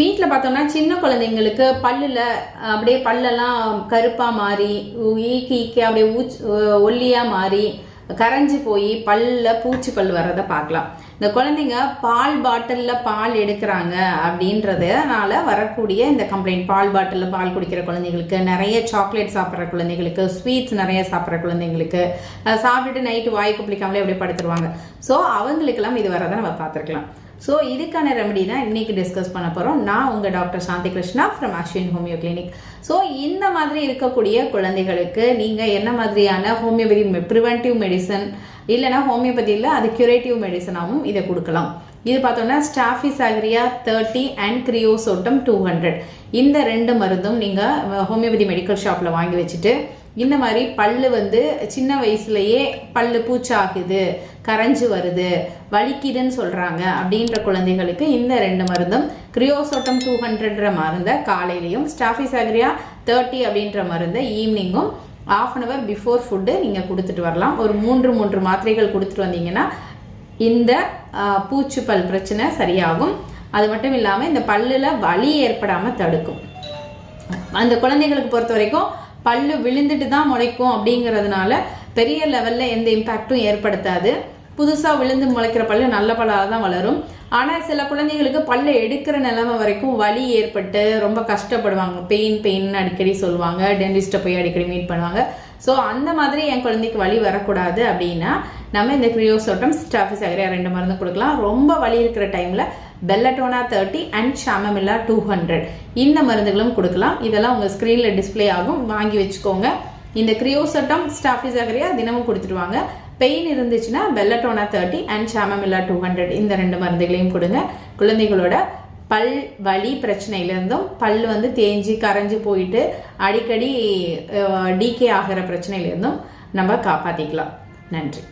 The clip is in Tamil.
வீட்டில் பார்த்தோம்னா சின்ன குழந்தைங்களுக்கு பல்லில் அப்படியே பல்லெல்லாம் கருப்பாக மாறி ஈக்கி ஈக்கி அப்படியே ஊச் ஒல்லியாக மாறி கரைஞ்சி போய் பல்லில் பூச்சி பல் வர்றதை பார்க்கலாம். இந்த குழந்தைங்க பால் பாட்டிலில் பால் எடுக்கிறாங்க அப்படின்றதுனால வரக்கூடிய இந்த கம்ப்ளைண்ட் பால் பாட்டிலில் பால் குடிக்கிற குழந்தைங்களுக்கு நிறைய சாக்லேட் சாப்பிட்ற குழந்தைங்களுக்கு ஸ்வீட்ஸ் நிறைய சாப்பிட்ற குழந்தைங்களுக்கு சாப்பிட்டுட்டு நைட்டு வாய் குப்பிளிக்காமலே அப்படியே படுத்துருவாங்க. ஸோ அவங்களுக்கெல்லாம் இது வரதை நம்ம பார்த்துருக்கலாம். ஸோ இதுக்கான ரெமடி தான் இன்னைக்கு டிஸ்கஸ் பண்ண போகிறோம் நான் உங்கள் doctor Shanthi Krishna from Aswin homeo clinic so இந்த மாதிரி இருக்கக்கூடிய குழந்தைகளுக்கு நீங்கள் என்ன மாதிரியான ஹோமியோபதி ப்ரிவென்டிவ் மெடிசன் இல்லைனா ஹோமியோபதியில் அது கியூரேட்டிவ் மெடிசனாகவும் இதை கொடுக்கலாம். இது பார்த்தோம்னா staphysagria thirty and kreosotum two hundred இந்த ரெண்டு மருந்தும் நீங்கள் ஹோமியோபதி மெடிக்கல் ஷாப்பில் வாங்கி வச்சுட்டு இந்த மாதிரி பல்லு வந்து சின்ன வயசுலயே பல்லு பூச்சாகுது கரைஞ்சு வருது வலிக்குதுன்னு சொல்கிறாங்க அப்படின்ற குழந்தைகளுக்கு இந்த ரெண்டு மருந்தும் கிரியோசோட்டம் டூ ஹண்ட்ரட்ற மருந்தை காலையிலையும் ஸ்டாஃபிசாக்ரியா தேர்ட்டி அப்படின்ற மருந்தை ஈவினிங்கும் half an hour before food நீங்கள் கொடுத்துட்டு வரலாம். ஒரு மூன்று மூன்று மாத்திரைகள் கொடுத்துட்டு வந்தீங்கன்னா இந்த பூச்சுப்பல் பிரச்சனை சரியாகும். அது மட்டும் இல்லாமல் இந்த பல்லில் வலி ஏற்படாமல் தடுக்கும். அந்த குழந்தைகளுக்கு பொறுத்த வரைக்கும் பல்லு விழுந்துட்டு தான் முளைக்கும் அப்படிங்கிறதுனால பெரிய லெவலில் எந்த இம்பேக்டும் ஏற்படுத்தாது. புதுசாக விழுந்து முளைக்கிற பல்லு நல்ல பல்லாக தான் வளரும். ஆனால் சில குழந்தைகளுக்கு பல்லை எடுக்கிற நிலைமை வரைக்கும் வலி ஏற்பட்டு ரொம்ப கஷ்டப்படுவாங்க. பெயின் பெயின் அடிக்கடி சொல்லுவாங்க. டென்டிஸ்ட்டை போய் அடிக்கடி மீட் பண்ணுவாங்க. ஸோ அந்த மாதிரி என் குழந்தைக்கு வலி வரக்கூடாது அப்படின்னா நம்ம இந்த கிரியோசோட்டம் ஸ்டாஃபிஸ் அகரியா ரெண்டு மருந்து கொடுக்கலாம். ரொம்ப வலி இருக்கிற டைமில் belladonna thirty and chamomilla two hundred இந்த மருந்துகளும் கொடுக்கலாம். இதெல்லாம் உங்கள் ஸ்க்ரீனில் டிஸ்ப்ளே ஆகும். வாங்கி வச்சுக்கோங்க. இந்த கிரியோசட்டம் ஸ்டாஃபிஸ் அகரியா தினமும் கொடுத்துருவாங்க பெயின் இருந்துச்சுன்னா belladonna thirty and chamomilla two hundred இந்த ரெண்டு மருந்துகளையும் கொடுங்க. குழந்தைகளோட பல் வலி பிரச்சனையிலேருந்தும் பல் வந்து தேஞ்சு கரைஞ்சு போயிட்டு அடிக்கடி டீகே ஆகிற பிரச்சனையிலேருந்தும் நம்ம காப்பாற்றிக்கலாம் நன்றி.